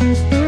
Hello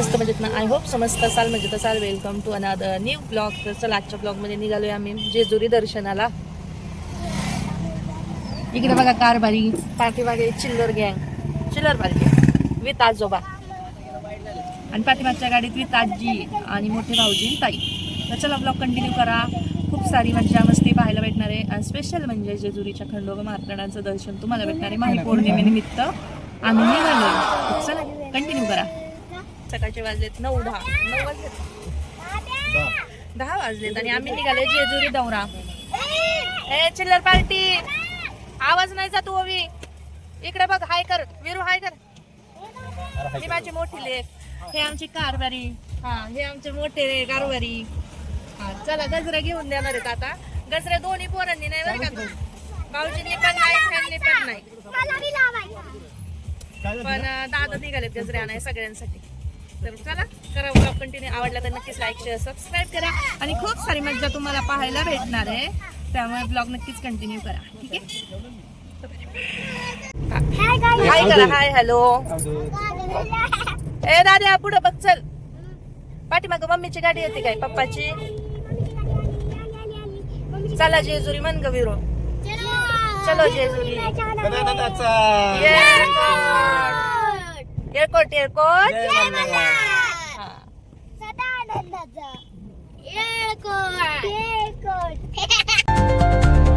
मस्त मजेत म्हणजे ना आय होप समजत. असाल मजेत असाल welcome to another new blog तर चला आजच्या ब्लॉगमध्ये निघालोय आम्ही. जेजुरी दर्शनाला. इकडे बघा कारभारी. पाठीमागे चिल्लर गँग. चिल्लर पार्टी विथ आजोबा. आणि पाठीमागच्या गाडीत विथ आजी आणि मोठे भाऊजी ताई. तर चला ब्लॉग कंटिन्यू करा. खूप सारी मज्जा मस्ती पाहायला भेटणार आहे. आणि स्पेशल म्हणजे जेजुरीच्या खंडोबा मार्तंडांचं दर्शन तुम्हाला भेटणार आहे. माही पौर्णिमेनिमित्त. आम्ही निघालो चला कंटिन्यू करा. सकाळचे वाजलेत नऊ दहा. नऊ वाजलेत. दहा वाजलेत आणि आम्ही निघाले जेजुरी दौरा. ए चिल्लर पार्टी. आवाज नाही जातो ओवी. इकडे बघ हाय कर. विरू हाय कर. ही माझी मोठी लेख हे आमची कारभारी हा हे आमचे मोठे कारभारी हा चला गजरे घेऊन देणार आहेत आता. गजरे दोन्ही पोरांनी नाही बरं का? भाऊजींनी पण नाही पण नाही. पण दादा निघालेत गजरे आणाय सगळ्यांसाठी. तर चला करा ब्लॉग कंटिन्यू आवडला तर नक्कीच लाईक शेअर सबस्क्राईब करा. आणि खूप सारी मज्जा तुम्हाला पाहायला भेटणार आहे. त्यामुळे ब्लॉग नक्कीच कंटिन्यू करा. ठीक आहे? हाय करा. हाय हॅलो ए दादा पुढे बघ चल. पाठीमाग मम्मीची गाडी येते काय? पप्पाची? चला जेजुरी मन ग विरो चलो जेजुरी एअरपोर्ट एअरपोर्ट एअरपोर्ट हा. सदानंदाचा येळकोट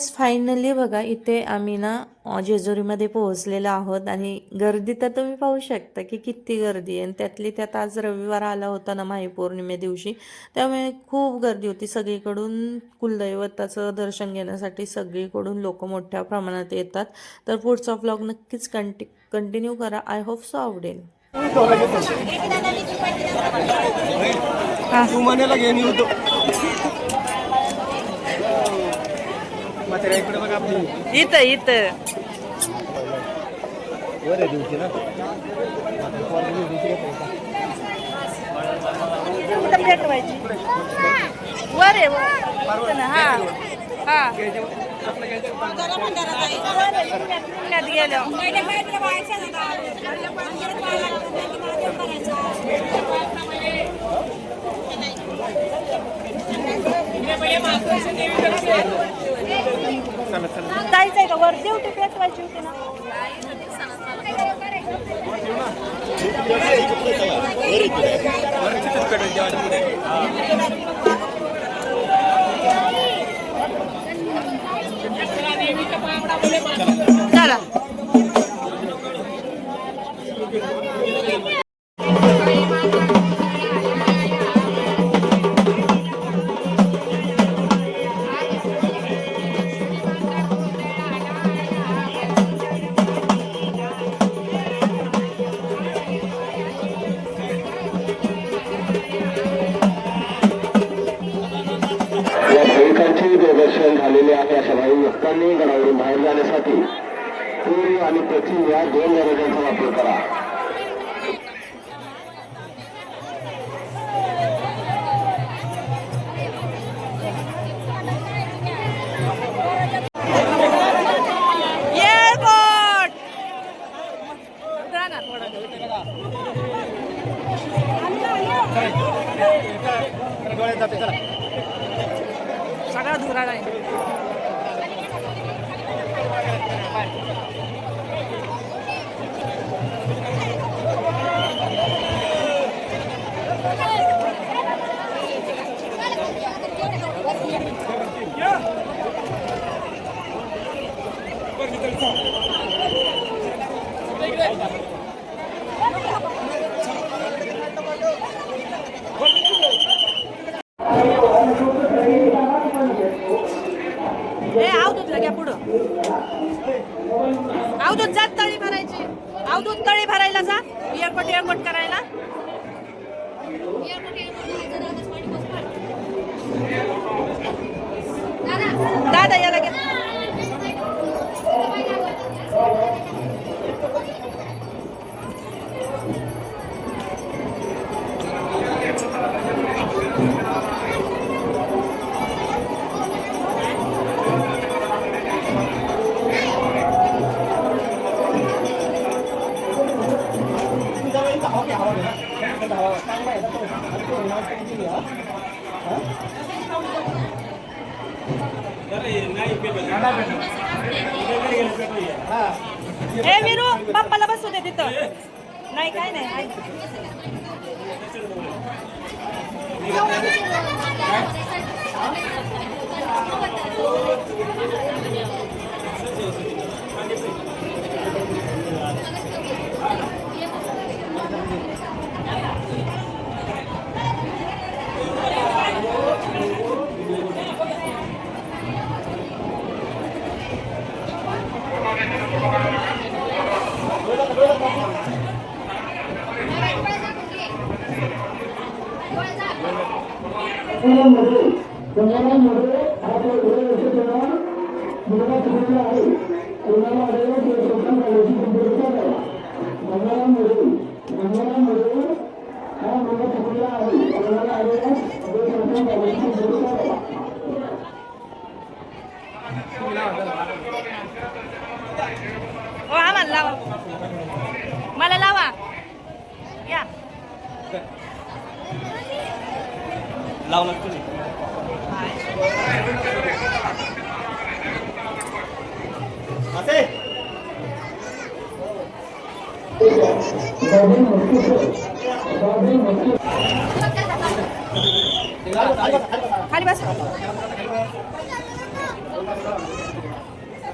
गाईज फायनली बघा इथे आम्ही ना जेजुरीमध्ये पोहोचलेलो आहोत आणि गर्दी तर तुम्ही पाहू शकता की किती गर्दी आहे. आणि त्यातली त्यात आज रविवार आला होता ना महापौर्णिमे दिवशी. त्यामुळे खूप गर्दी होती. सगळीकडून कुलदैवताचं दर्शन घेण्यासाठी सगळीकडून लोक मोठ्या प्रमाणात येतात. तर पुढचा ब्लॉग नक्कीच कंटि कंटिन्यू करा. आय होप सो आवडेल. तू म्हणायला घेऊन येऊ तो म्हाताऱ्या इकडे बघा आपली इथं इथं वर आहे दिवशी ना म्हाताऱ्या पोराला घेऊन येत नाही. कुठं पेटवायची वर आहे वर. हा. हा. पुण्यात गेलो जायचंय का? वर ड्युटी पेटवायची होती ना. चला. Juan ओ आम्हाला लावा. मला लावा. या. तुम्ही? असे? खाली बस.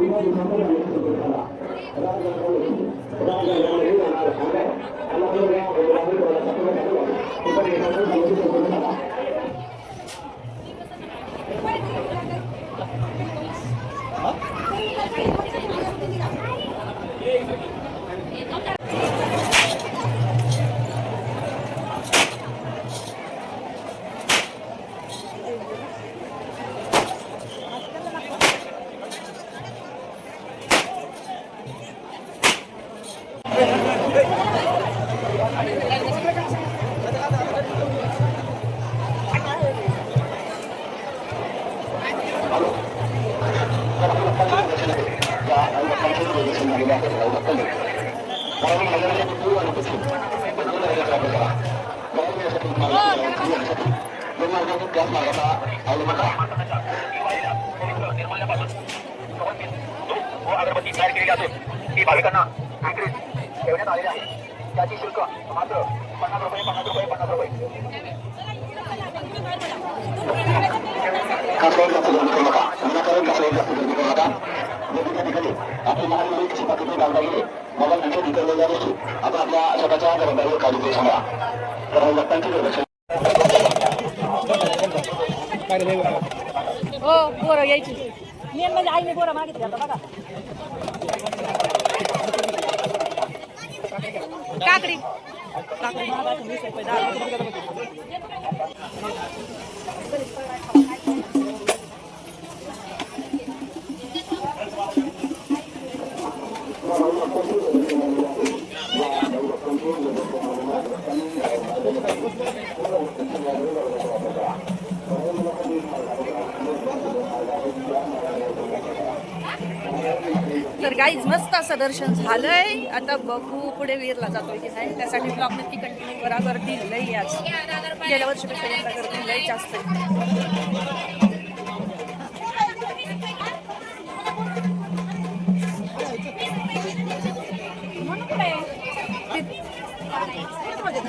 Thank you. अगरबत्ती तयार केलेली असून ती भाविकांना विक्रीस ठेवण्यात आलेली आहे त्याचे शुल्क मात्र पन्नास रुपये पन्नास रुपये पन्नास रुपये नका ठिकाणी आपली लहान मुली कशी पाकिटे घालता गेली मोबाईल नंतर वस्तू आपण आपल्या स्वतःच्या जबाबदारीवर काळजी सांगा तर भक्तांची दुर्लक्ष हो बोरं यायची. मेन म्हणजे आईने बोरं मागितली आता बघा. काकडी. काकडी. महाग असेल, वीस रुपये, दहा रुपये. गाईज मस्त असं दर्शन झालंय. आता बघू पुढे वीरला जातोय की नाही. त्यासाठी ब्लॉग नक्की कंटिन्यू करा. गर्दी लई आज. गेल्या वर्षीपेक्षा यंदा गर्दी लई जास्त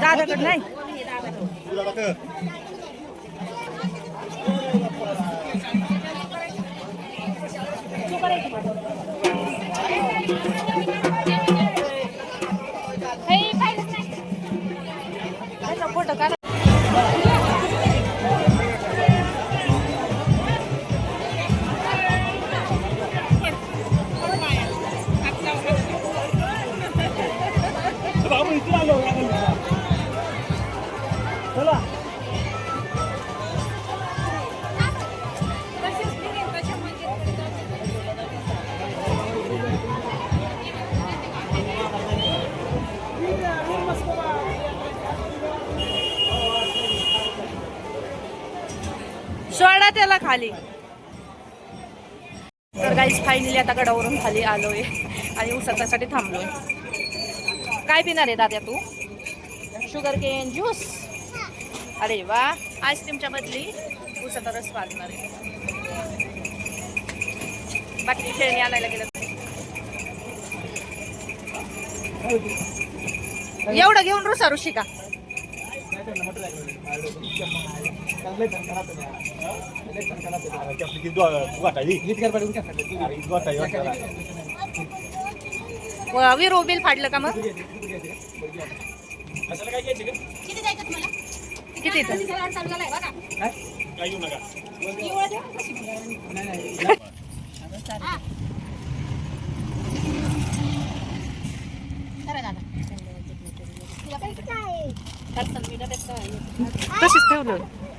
दादाकडे नाही? त्याचा सोडा त्याला खाली. तर गाईस फायनली आता गडावरून खाली आलोय आणि उसरण्यासाठी थांबलोय. काय पिणार आहे दाद्या तू? शुगर केन ज्यूस अरे वा आईस्क्रीमच्या बदली उसाचा रस वाजणार आहे. बाकी खेळणी आणायला गेलं एवढं घेऊन रुसा ऋषी विरो बिल फाडलं का मग? किती? तशीच ठेवलं.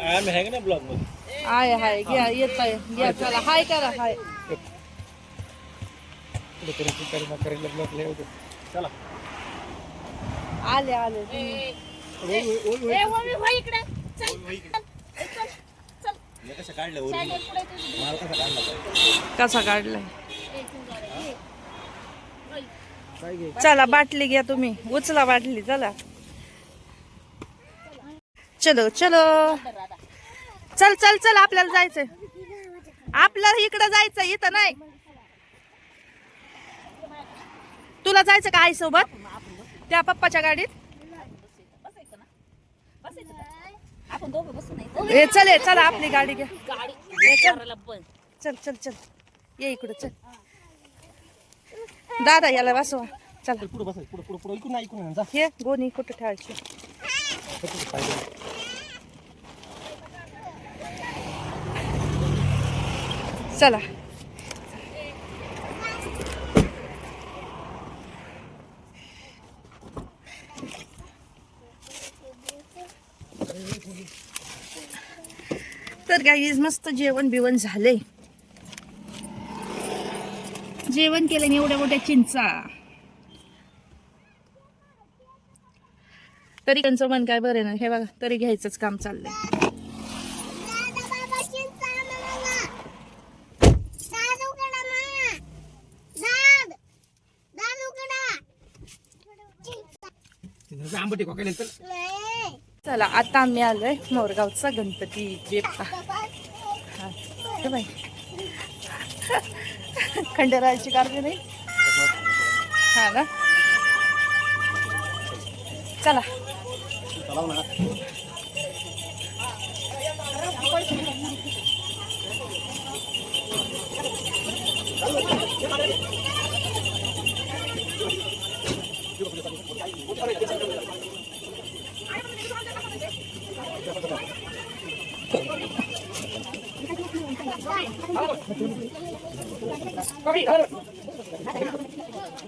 आम्ही आहे का नाही ब्लॉगमध्ये? हाय हाय घ्या येत आहे. घ्या चला. हाय करा हाय. चला. आले आले. ए मम्मी इकडे. चल कसं काढलं मला कसं काढलं कसा काढलाय? चला बाटली घ्या तुम्ही. उचला बाटली चला. चलो चलो. चल चल चल आपल्याला जायचंय. आपल्याला इकडं जायचंय इथं नाही. तुला जायचं का आई सोबत त्या पप्पाच्या गाडीत? ए चल ए, चला आपली गाडी घ्या चल. चल चल चल. ये इकडं चल. दादा याला बसवा. चला. पुढे बस पुढे पुढे पुढे. नाही इकडून जा. हे गोणी कुठं ठेवायची? चला. तर गाईज मस्त जेवण बिवण झाले जेवण केलं एवढ्या मोठ्या चिंचा. तरी त्यांचं मन काय बरं ना हे बघा तरी घ्यायचंच काम चाललंय दादा बाबा चिंचा मला दादू कडा मा दाद दादू कडा चिंचा आंबटी चला आता आम्ही आलोय मोरगावचा गणपती बेप्पा हा हे बाई. खंडेरायाची कारवी नाही? हा ना? चला.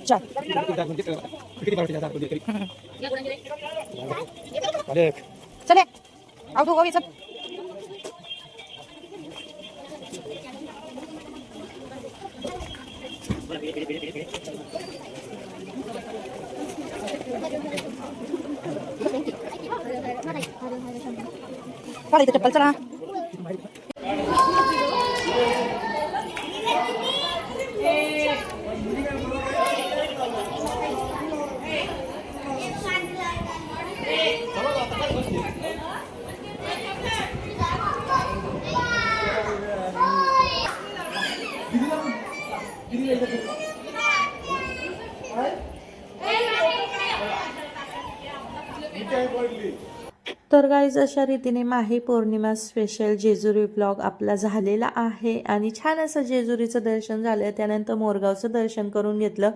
चल चले आउट हो चल चला इथे चप्पल चला तर गाईज अशा रीतीने माही पौर्णिमा स्पेशल जेजुरी ब्लॉग आपला झालेला आहे. आणि छान असं जेजुरीचं दर्शन झालं. त्यानंतर मोरगावचं दर्शन करून घेतलं.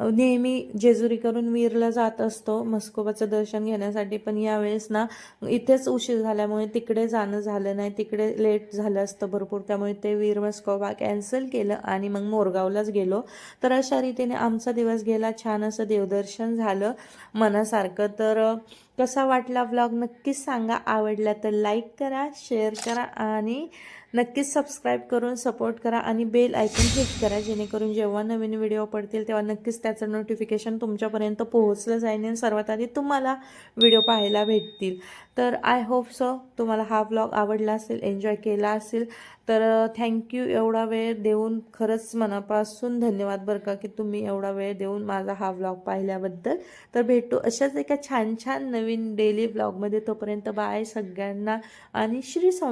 नेहमी जेजुरी करून वीरला जात असतो. मस्कोबाचं दर्शन घेण्यासाठी पण यावेळेस ना इथेच उशीर झाल्यामुळे तिकडे जाणं झालं नाही. तिकडे लेट झालं असतं भरपूर. त्यामुळे ते वीर मस्कोबा कॅन्सल केलं आणि मग मोरगावलाच गेलो. तर अशा रीतीने आमचा दिवस गेला. छान असं देवदर्शन झालं. मनासारखं तर कसा वाटला व्लॉग नक्कीच सांगा. आवडला तर लाईक करा शेअर करा आणि नक्कीच सबस्क्राईब करून सपोर्ट करा आणि बेल ऐकून क्लिक करा जेणेकरून जेव्हा नवीन व्हिडिओ पडतील तेव्हा नक्कीच त्याचं नोटिफिकेशन तुमच्यापर्यंत पोहोचलं जाईल आणि सर्वात आधी तुम्हाला व्हिडिओ पाहायला भेटतील. तर आय होप सो तुम्हाला हा व्लॉग आवडला असेल एन्जॉय केला असेल. तर थँक्यू एवढा वेळ देऊन खरंच मनापासून धन्यवाद बरं का की तुम्ही एवढा वेळ देऊन माझा हा व्लॉग पाहिल्याबद्दल. तर भेटू अशाच एका छान छान नवीन डेली ब्लॉगमध्ये तोपर्यंत बाय सगळ्यांना आणि श्री स्वामी